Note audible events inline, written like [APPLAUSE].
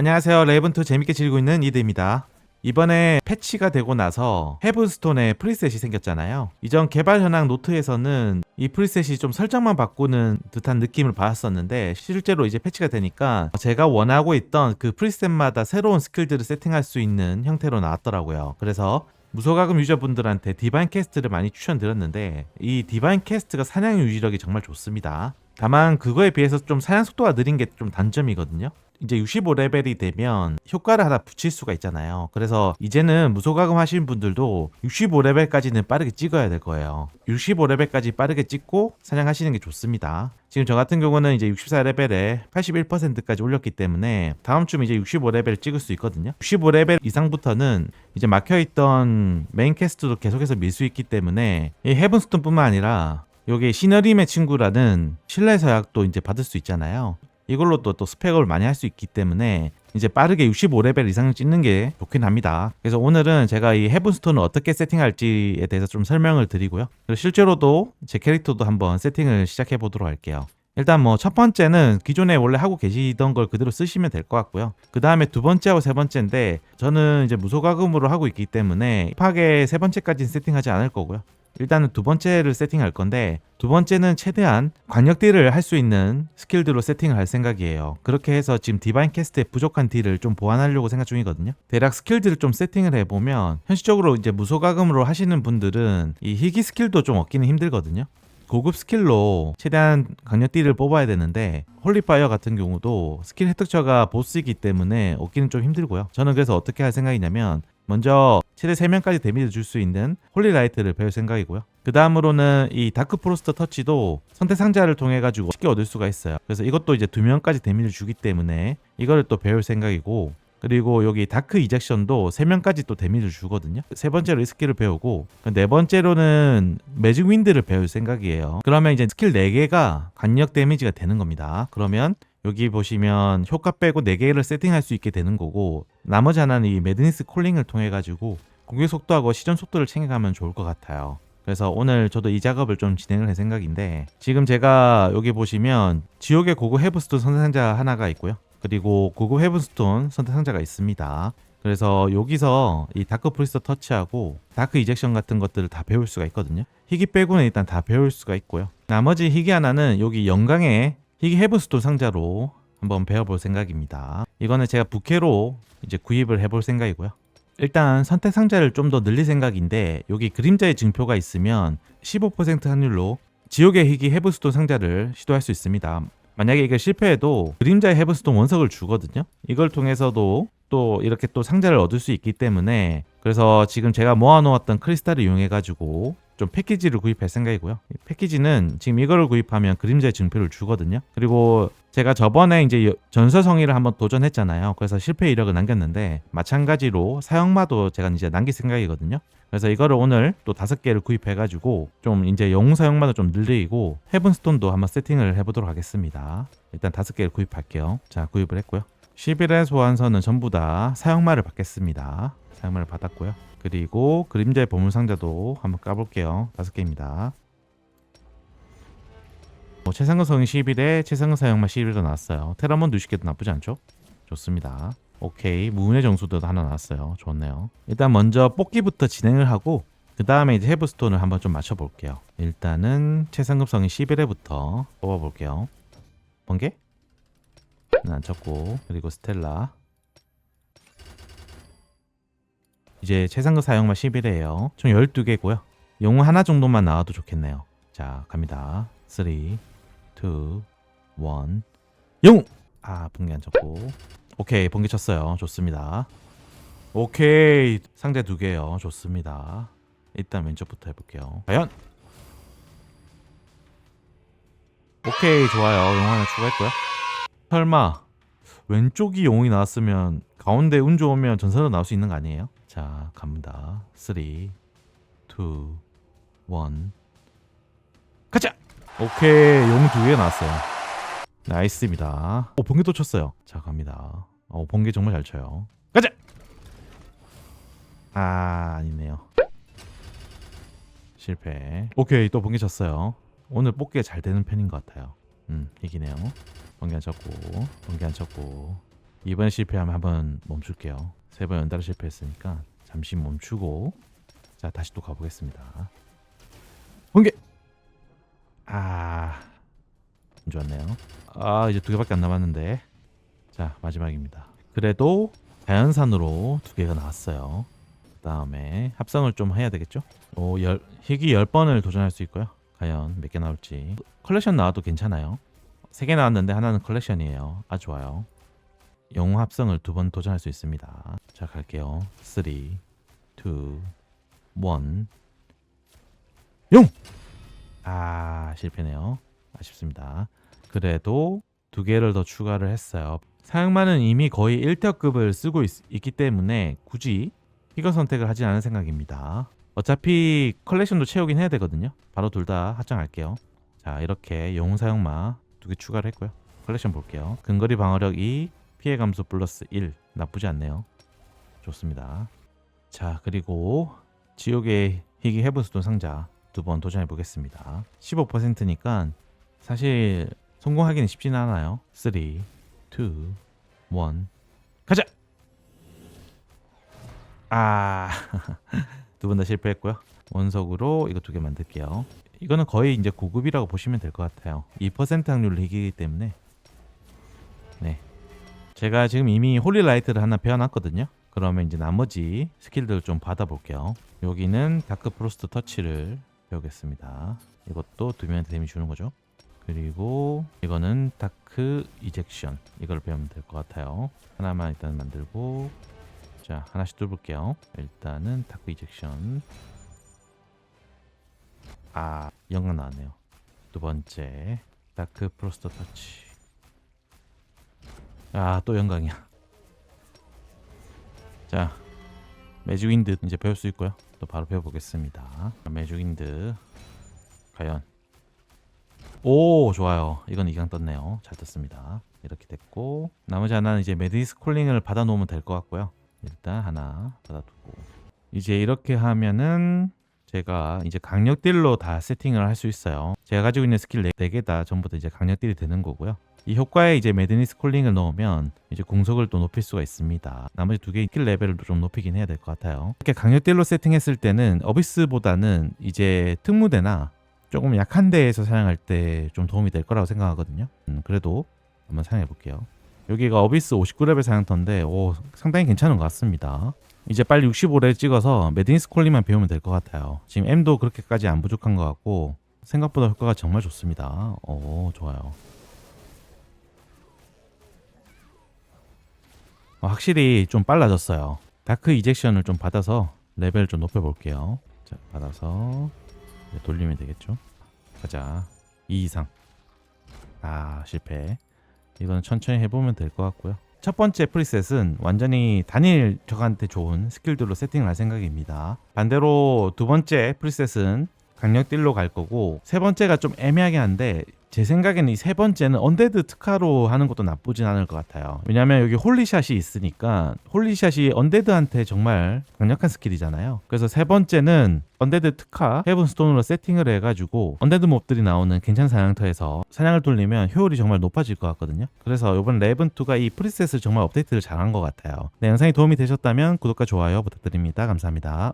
안녕하세요. 레이븐2 재밌게 즐기고 있는 이드입니다. 이번에 패치가 되고 나서 헤븐스톤에 프리셋이 생겼잖아요. 이전 개발 현황 노트에서는 이 프리셋이 좀 설정만 바꾸는 듯한 느낌을 받았었는데 실제로 이제 패치가 되니까 제가 원하고 있던 그 프리셋마다 새로운 스킬들을 세팅할 수 있는 형태로 나왔더라고요. 그래서 무소가금 유저분들한테 디바인 캐스트를 많이 추천드렸는데 이 디바인 캐스트가 사냥 유지력이 정말 좋습니다. 다만 그거에 비해서 좀 사냥 속도가 느린 게 좀 단점이거든요. 이제 65레벨이 되면 효과를 하나 붙일 수가 있잖아요. 그래서 이제는 무소가금 하시는 분들도 65레벨까지는 빠르게 찍어야 될 거예요. 65레벨까지 빠르게 찍고 사냥하시는 게 좋습니다. 지금 저 같은 경우는 이제 64레벨에 81%까지 올렸기 때문에 다음 주면 이제 65레벨 찍을 수 있거든요. 65레벨 이상부터는 이제 막혀있던 메인 캐스트도 계속해서 밀 수 있기 때문에 이 헤븐스톤뿐만 아니라 여기 시너림의 친구라는 신뢰 서약도 이제 받을 수 있잖아요. 이걸로 또, 또 스펙을 많이 할 수 있기 때문에 이제 빠르게 65레벨 이상을 찍는 게 좋긴 합니다. 그래서 오늘은 제가 이 헤븐스톤을 어떻게 세팅할지에 대해서 좀 설명을 드리고요. 그리고 실제로도 제 캐릭터도 한번 세팅을 시작해 보도록 할게요. 일단 뭐 첫 번째는 기존에 원래 하고 계시던 걸 그대로 쓰시면 될 것 같고요. 그 다음에 두 번째하고 세 번째인데 저는 이제 무소가금으로 하고 있기 때문에 힙하게 세 번째까지는 세팅하지 않을 거고요. 일단은 두 번째를 세팅할 건데 두 번째는 최대한 광역딜을 할 수 있는 스킬들로 세팅을 할 생각이에요. 그렇게 해서 지금 디바인 캐스트의 부족한 딜을 좀 보완하려고 생각 중이거든요. 대략 스킬들을 좀 세팅을 해보면 현실적으로 이제 무소가금으로 하시는 분들은 이 희귀 스킬도 좀 얻기는 힘들거든요. 고급 스킬로 최대한 강력딜을 뽑아야 되는데 홀리파이어 같은 경우도 스킬 획득처가 보스이기 때문에 얻기는 좀 힘들고요. 저는 그래서 어떻게 할 생각이냐면 먼저 최대 3명까지 데미지 줄수 있는 홀리라이트를 배울 생각이고요. 그 다음으로는 이 다크 프로스트 터치도 선택 상자를 통해 가지고 쉽게 얻을 수가 있어요. 그래서 이것도 이제 2명까지 데미지를 주기 때문에 이거를 또 배울 생각이고 그리고 여기 다크 이젝션도 3명까지 또 데미지를 주거든요. 세 번째로 이 스킬을 배우고 네 번째로는 매직 윈드를 배울 생각이에요. 그러면 이제 스킬 4개가 간력 데미지가 되는 겁니다. 그러면 여기 보시면 효과 빼고 4개를 세팅할 수 있게 되는 거고 나머지 하나는 이 매드니스 콜링을 통해 가지고 공격 속도하고 시전 속도를 챙겨가면 좋을 것 같아요. 그래서 오늘 저도 이 작업을 좀 진행을 할 생각인데 지금 제가 여기 보시면 지옥의 고급 헤브스톤 선택상자 하나가 있고요. 그리고 고급 헤븐스톤 선택상자가 있습니다. 그래서 여기서 이 다크 프리스터 터치하고 다크 이젝션 같은 것들을 다 배울 수가 있거든요. 희귀 빼고는 일단 다 배울 수가 있고요. 나머지 희귀 하나는 여기 영광의 희귀 헤븐스톤 상자로 한번 배워볼 생각입니다. 이거는 제가 부캐로 이제 구입을 해볼 생각이고요. 일단 선택 상자를 좀 더 늘릴 생각인데 여기 그림자의 증표가 있으면 15% 확률로 지옥의 희귀 헤븐스톤 상자를 시도할 수 있습니다. 만약에 이게 실패해도 그림자의 헤븐스톤 원석을 주거든요. 이걸 통해서도 또 이렇게 또 상자를 얻을 수 있기 때문에 그래서 지금 제가 모아놓았던 크리스탈을 이용해 가지고 좀 패키지를 구입할 생각이고요. 이 패키지는 지금 이거를 구입하면 그림자의 증표를 주거든요. 그리고 제가 저번에 이제 전설성의를 한번 도전했잖아요. 그래서 실패 이력을 남겼는데 마찬가지로 사형마도 제가 이제 남길 생각이거든요. 그래서 이거를 오늘 또 다섯 개를 구입해가지고 좀 이제 영웅 사용마도 좀 늘리고 헤븐스톤도 한번 세팅을 해보도록 하겠습니다. 일단 다섯 개를 구입할게요. 자 구입을 했고요. 11의 소환서는 전부 다 사용마를 받겠습니다. 사용마를 받았고요. 그리고 그림자의 보물상자도 한번 까볼게요. 다섯 개입니다. 뭐 최상급 성인 11에 최상급 사용마 11도 나왔어요. 테라몬 20개도 나쁘지 않죠? 좋습니다. 오케이 무운의 정수도 하나 나왔어요. 좋네요. 일단 먼저 뽑기부터 진행을 하고 그 다음에 이제 헤브스톤을 한번 좀 맞춰볼게요. 일단은 최상급 성인 11회부터 뽑아볼게요. 번개? 안 쳤고 그리고 스텔라 이제 최상급 사용마 11회예요. 총 12개고요. 영웅 하나 정도만 나와도 좋겠네요. 자 갑니다. 3, 2, 1 영웅! 아 번개 안 쳤고 오케이 번개 쳤어요. 좋습니다. 오케이 상대 두 개요. 좋습니다. 일단 왼쪽부터 해볼게요. 과연 오케이 좋아요. 용 하나 추가했고요. 설마 왼쪽이 용이 나왔으면 가운데 운 좋으면 전설로 나올 수 있는 거 아니에요? 자 갑니다. 3, 2, 1 가자! 오케이 용 두 개 나왔어요. 나이스입니다. 오 번개 또 쳤어요. 자 갑니다. 어 번개 정말 잘 쳐요. 가자! 아 아니네요. 실패. 오케이 또 번개 쳤어요. 오늘 뽑기가 잘 되는 편인 것 같아요. 음 이기네요. 번개 안 쳤고 번개 안 쳤고 이번에 실패하면 한번 멈출게요. 세 번 연달아 실패했으니까 잠시 멈추고 자 다시 또 가보겠습니다. 번개. 아, 안 좋았네요. 아 이제 두 개밖에 안 남았는데 자 마지막입니다. 그래도 자연산으로 두 개가 나왔어요. 그 다음에 합성을 좀 해야 되겠죠? 오, 열, 희귀 10번을 도전할 수 있고요. 과연 몇 개 나올지. 컬렉션 나와도 괜찮아요. 세 개 나왔는데 하나는 컬렉션이에요. 아 좋아요. 영웅 합성을 두 번 도전할 수 있습니다. 자 갈게요. 3, 2, 1 용! 아 실패네요. 아쉽습니다. 그래도 두 개를 더 추가를 했어요. 사양만은 이미 거의 1특급을 쓰고 있, 있기 때문에 굳이 이거 선택을 하진 않은 생각입니다. 어차피 컬렉션도 채우긴 해야 되거든요. 바로 둘 다 합장할게요. 자 이렇게 영웅 사용마 두 개 추가를 했고요. 컬렉션 볼게요. 근거리 방어력 2, 피해 감소 플러스 1 나쁘지 않네요. 좋습니다. 자 그리고 지옥의 희귀 헤브스톤 상자 두 번 도전해 보겠습니다. 15%니까 사실 성공하기는 쉽지는 않아요. 3, 2, 1 가자! 아, [LAUGHS] 두번다 실패했고요. 원석으로 이거 두 개 만들게요. 이거는 거의 이제 고급이라고 보시면 될 것 같아요. 2% 확률로 이기기 때문에. 네. 제가 지금 이미 홀리라이트를 하나 배워놨거든요. 그러면 이제 나머지 스킬들을 좀 받아볼게요. 여기는 다크 프로스트 터치를 배우겠습니다. 이것도 두 명한테 데미 주는 거죠. 그리고 이거는 다크 이젝션 이걸 배우면 될 것 같아요. 하나만 일단 만들고 자 하나씩 뚫을게요. 일단은 다크 이젝션 아 영광 나왔네요. 두 번째 다크 프로스터 터치 아 또 영광이야. 자 매직 윈드 이제 배울 수 있고요. 또 바로 배워보겠습니다. 매직 윈드 과연 오 좋아요 이건 이강 떴네요 잘 떴습니다 이렇게 됐고 나머지 하나는 이제 메디스 콜링을 받아 놓으면 될 것 같고요 일단 하나 받아두고 이제 이렇게 하면은 제가 이제 강력 딜로 다 세팅을 할 수 있어요 제가 가지고 있는 스킬 4개 다 전부 다 이제 강력 딜이 되는 거고요 이 효과에 이제 메드니스 콜링을 넣으면 이제 공속을 또 높일 수가 있습니다. 나머지 두 개의 킬 레벨을 좀 높이긴 해야 될 것 같아요. 이렇게 강력딜로 세팅했을 때는 어비스보다는 이제 특무대나 조금 약한 데에서 사용할 때 좀 도움이 될 거라고 생각하거든요. 음, 그래도 한번 사용해 볼게요. 여기가 어비스 59레벨 사양터인데 오, 상당히 괜찮은 것 같습니다. 이제 빨리 65레 찍어서 메디니스 콜링만 배우면 될 것 같아요. 지금 M도 그렇게까지 안 부족한 것 같고 생각보다 효과가 정말 좋습니다. 오 좋아요. 어, 확실히 좀 빨라졌어요. 다크 이젝션을 좀 받아서 레벨 좀 높여볼게요. 자, 받아서 돌리면 되겠죠. 가자. 2 이상. 아, 실패. 이거는 천천히 해보면 될 것 같고요. 첫 번째 프리셋은 완전히 단일 적한테 좋은 스킬들로 세팅을 할 생각입니다. 반대로 두 번째 프리셋은 강력 딜로 갈 거고 세 번째가 좀 애매하게 한데 제 생각에는 이 세 번째는 언데드 특화로 하는 것도 나쁘진 않을 것 같아요. 왜냐하면 여기 홀리샷이 있으니까 홀리샷이 언데드한테 정말 강력한 스킬이잖아요. 그래서 세 번째는 언데드 특화 헤븐스톤으로 세팅을 해가지고 언데드 몹들이 나오는 괜찮은 사냥터에서 사냥을 돌리면 효율이 정말 높아질 것 같거든요. 그래서 이번 레븐2가 이 프리셋을 정말 업데이트를 잘한 것 같아요. 네, 영상이 도움이 되셨다면 구독과 좋아요 부탁드립니다. 감사합니다.